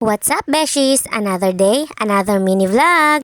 What's up, Beshies? Another day, another mini vlog.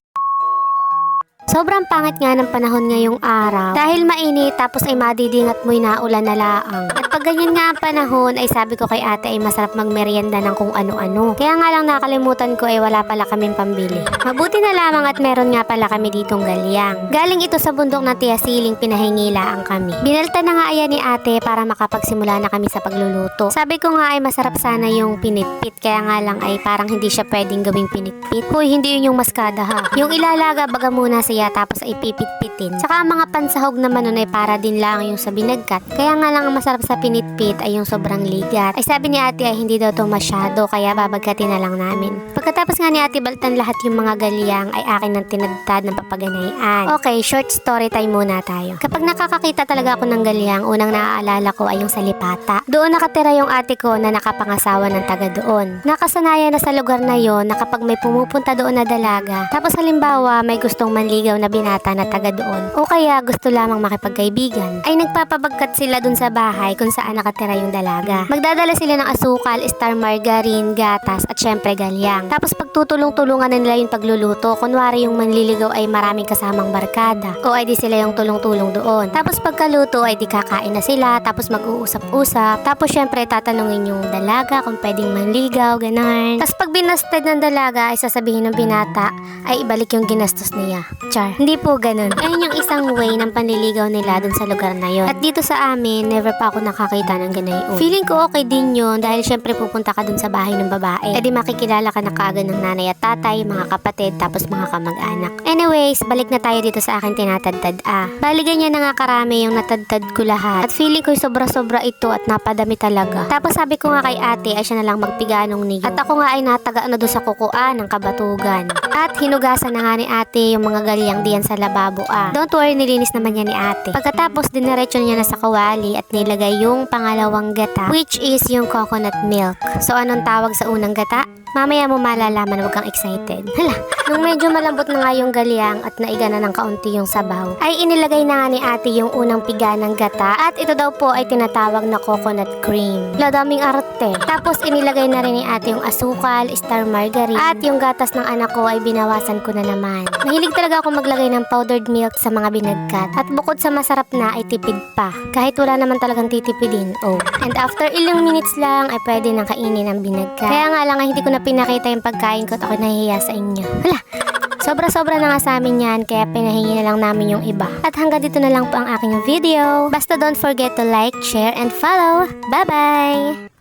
Sobrang pangit nga ng panahon ngayong araw dahil mainit tapos ay madidingat mo'y naulan na laang. At pag ganyan nga ang panahon ay sabi ko kay ate ay masarap magmerienda ng kung ano-ano. Kaya nga lang nakalimutan ko ay wala pala kaming pambili. Mabuti na lamang at meron nga pala kami ditong galyang. Galing ito sa bundok ng Tia Siling pinahingilaan kami. Binalta na nga ayan ni ate para makapagsimula na kami sa pagluluto. Sabi ko nga ay masarap sana yung pinitpit kaya nga lang ay parang hindi siya pwedeng gawing pinitpit. Hoy, hindi yun yung maskada ha. Yung ilalaga baga muna siya tapos ay pipitpitin. Saka ang mga pansahog naman nun ay para din lang yung sa binagkat. Kaya nga lang ang masarap sa pinitpit ay yung sobrang ligat. Ay sabi ni ate ay hindi daw to masyado kaya babagkatin na lang namin. Pagkatapos nga ni ate baltan lahat yung mga galyang ay akin ng tinadtad ng papaganayan. Okay, short story time muna tayo. Kapag nakakakita talaga ako ng galyang, unang naaalala ko ay yung sa Lipata. Doon nakatira yung ate ko na nakapangasawa ng taga doon. Nakasanayan na sa lugar na yon na kapag may pumupunta doon na dalaga, tapos halimbawa may gustong manligaw na binata na taga doon, o kaya gusto lamang makipagkaibigan, ay nagpapabagkat sila doon sa bahay kung saan nakatira yung dalaga. Magdadala sila ng asukal, star margarine, gatas, at syempre galyang. Tapos pagtutulong-tulungan na nila yung pagluluto, kunwari yung manliligaw ay maraming kasamang barkada, o ay di sila yung tulong-tulong doon. Tapos pagkaluto ay di kakain na sila, tapos mag-uusap-usap, tapos syempre tatanungin yung dalaga kung pwedeng manligaw, ganon. Tapos pag binasted ng dalaga ay sasabihin ng binata ay ibalik yung ginastos niya. Char. Hindi po ganun. Ayun yung isang way ng panliligaw nila dun sa lugar na yon. At dito sa amin, never pa ako nakakita ng ganayon. Feeling ko okay din yun dahil syempre pupunta ka dun sa bahay ng babae. E di makikilala ka na kaagad ng nanay at tatay, mga kapatid, tapos mga kamag-anak. Anyways, balik na tayo dito sa akin tinatadtad ah. Bali ganyan na nga karami yung natadtad ko lahat. At feeling ko sobra-sobra ito at napadami talaga. Tapos sabi ko nga kay ate ay siya na lang magpiganong niyo. At ako nga ay nataga na doon sa kukuan ng kabatugan. At hinugasan na nga ni ate yung mga galyang diyan sa lababo ah. Don't worry, nilinis naman niya ni ate. Pagkatapos diniretso niya na sa kawali at nilagay yung pangalawang gata which is yung coconut milk. So anong tawag sa unang gata? Mamaya mo malalaman, huwag kang excited. Hala, nung medyo malambot na nga yung galyang at naiga na ng kaunti yung sabaw, ay inilagay na nga ni ate yung unang piga ng gata at ito daw po ay tinatawag na coconut cream. Ladaming arte. Tapos inilagay na rin ni ate yung asukal, star margarine at yung gatas ng anak ko ay binawasan ko na naman. Mahilig talaga ako maglagay ng powdered milk sa mga binagkat at bukod sa masarap na ay tipid pa. Kahit wala naman talagang titipidin, oh. And after ilang minutes lang ay pwede nang kainin ang binagkat. Kaya nga lang ay hindi ko na pinakita yung pagkain ko at ako nahihiya sa inyo. Hala, Sobra-sobra na nga sa amin yan, kaya pinahingi na lang namin yung iba. At hanggang dito na lang po ang aking video. Basta don't forget to like, share, and follow. Bye-bye!